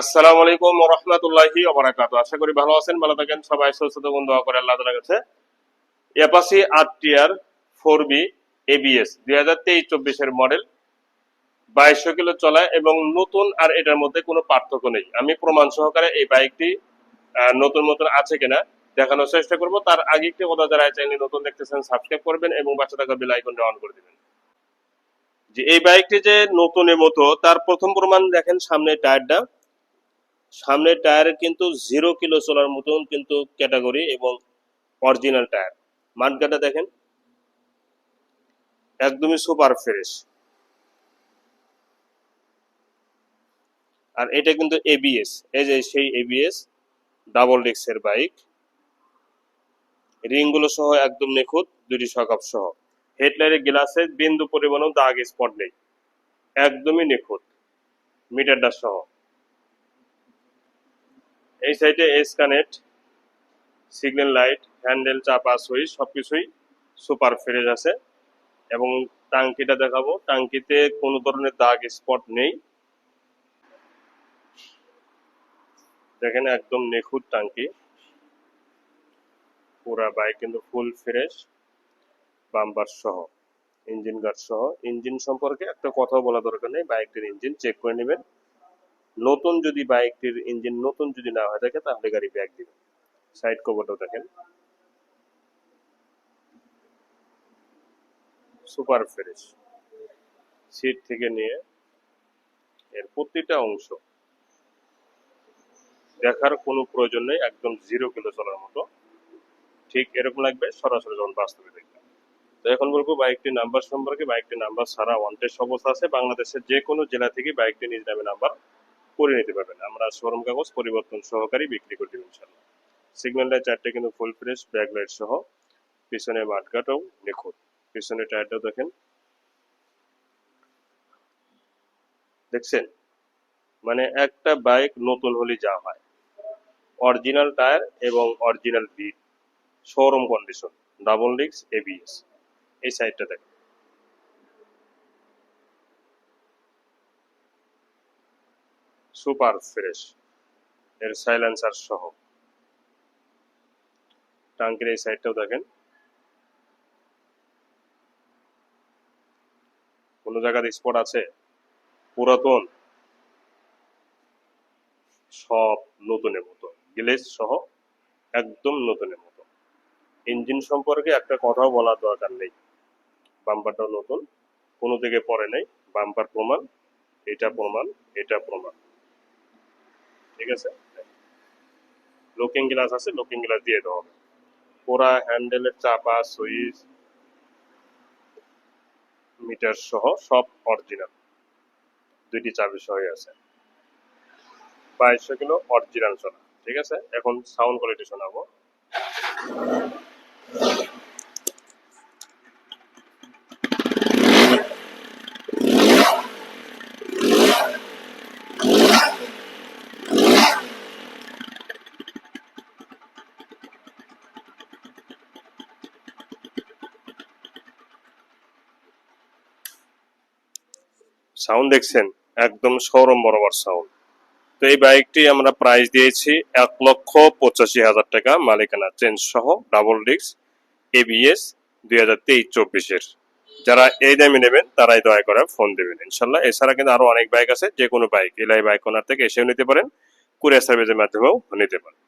আসসালামু আলাইকুম আশা করি ভালো আছেন, ভালো থাকেন। সবাই সুস্থ দোয়া করে আল্লাহ কাছে। টিয়ার বি এবিএস মডেল কিলো চলায় এবং নতুন আর এটার মধ্যে কোনো পার্থক্য নেই। আমি প্রমাণ সহকারে এই বাইকটি নতুন নতুন আছে কিনা দেখানোর চেষ্টা করব। তার আগে একটি কথা যারা চ্যানেল নতুন দেখতেছেন সাবস্ক্রাইব করবেন এবং বাচ্চা থাকা বেল আইকনটা অন করে দিবেন। যে এই বাইকটি যে নতুনের মতো, তার প্রথম প্রমাণ দেখেন সামনে টায়ারটা। সামনের টায়ার কিন্তু জিরো কিলো চলার মতন কিন্তু ক্যাটাগরি এবং অরিজিনাল টায়ার। মাঠগাটা দেখেন। একদমই সুপার ফ্রেশ আর এটা কিন্তু এবিএস এই যে সেই এবিএস ডাবল ডিস্কের বাইক রিংগুলো সহ একদম নিখুঁত দুটি সকাপ সহ। হেডলাইটের গ্লাসে বিন্দু পরিমাণও দাগ স্পট নেই। একদমই নিখুঁত। মিটারটা সহ। এই সাইডে S connect signal light, handle চাপা সুইচ সবকিছুই সুপার ফ্রেশ আছে। এবং টাঙ্কিটা দেখাবো। টাঙ্কিতে কোনো ধরনের দাগ স্পট নেই। দেখেন একদম নিখুঁত টাঙ্কি পুরা বাইক কিন্তু ফুল ফ্রেশ, বাম্পার সহ, ইঞ্জিন গার্ড সহ। ইঞ্জিন সম্পর্কে একটা কথা বলা দরকার নেই। বাইকটির ইঞ্জিন চেক করে নেবেন। নতুন যদি বাইকটির ইঞ্জিন নতুন যদি না হয়ে থাকে, তাহলে গাড়ি ব্যাগ দিবেন সাইড কভারটাও দেখেন। সুপার ফ্রেশ সিট থেকে নিয়ে এর প্রতিটা অংশ। দেখার কোনো প্রয়োজন নেই, একদম জিরো কিলো চলার মতো। ঠিক এরকম লাগবে, সরাসরি যখন বাস্তবে দেখবেন। তো এখন বলব, বাইকটির নাম্বার সম্পর্কে। বাইকটির নাম্বার সারা ওয়ান্টেড অবস্থা আছে। বাংলাদেশের যে কোনো জেলা থেকে বাইকটি নিজ নামে নাম্বার করে নিতে পারবেন। আমরা শোরুম কাগজ পরিবর্তন সহকারী বিক্রি করে দেবো ইনশাল্লাহ লাইট চারটে কিন্তু ফুল ফ্রেশ ব্যাক লাইট সহ। পিছনে মাঠঘাটও নিখুঁত। পিছনে টায়ারটাও দেখেন। দেখছেন? মানে একটা বাইক নতুন হলে যা হয়। অরিজিনাল টায়ার এবং অরিজিনাল বিট শোরুম কন্ডিশন ডাবল ডিক্স এবিএস এই সাইডটা দেখেন। Super fresh. এর সাইলেন্সার সহ। টাঙ্কির এই সাইডটাও দেখেন। কোনো জায়গাতে স্পট আছে? পুরাতন। সব নতুনের মতো। গ্লেজ সহ একদম নতুনের মতো। ইঞ্জিন সম্পর্কে একটা কথাও বলার দরকার নেই। বাম্পারটাও নতুন। কোনো দিকে পড়ে নেই। বাম্পার প্রমাণ। এটা প্রমাণ এটা প্রমাণ। ঠিক আছে? লুকিং গ্লাস আছে লুকিং গ্লাস দিয়ে দেওয়া হবে। পুরা হ্যান্ডেলের চাপা, সুইচ মিটার সহ সব অরিজিনাল দুইটি চাবি সহ আছে। বাইশশো কিলো অরিজিনাল শোনা ঠিক আছে? এখন সাউন্ড কোয়ালিটি শোনাবো। সাউন্ড দেখছেন? একদম শোরুম বরাবর সাউন্ড তো এই বাইকটি আমরা প্রাইস দিয়েছি এক লক্ষ পঁচাশি হাজার টাকা মালিকানা। চেঞ্জ সহ ডাবল ডিস্ক এবিএস দুই হাজার তেইশ চব্বিশের। যারা এই দামে নেবেন, তারাই দয়া করে ফোন দেবেন। ইনশাল্লাহ, এছাড়া কিন্তু আরও অনেক বাইক আছে যে কোনো বাইক এলাই বাইক ওনার থেকে এসেও নিতে পারেন কুরিয়ার সার্ভিসের মাধ্যমেও নিতে পারেন।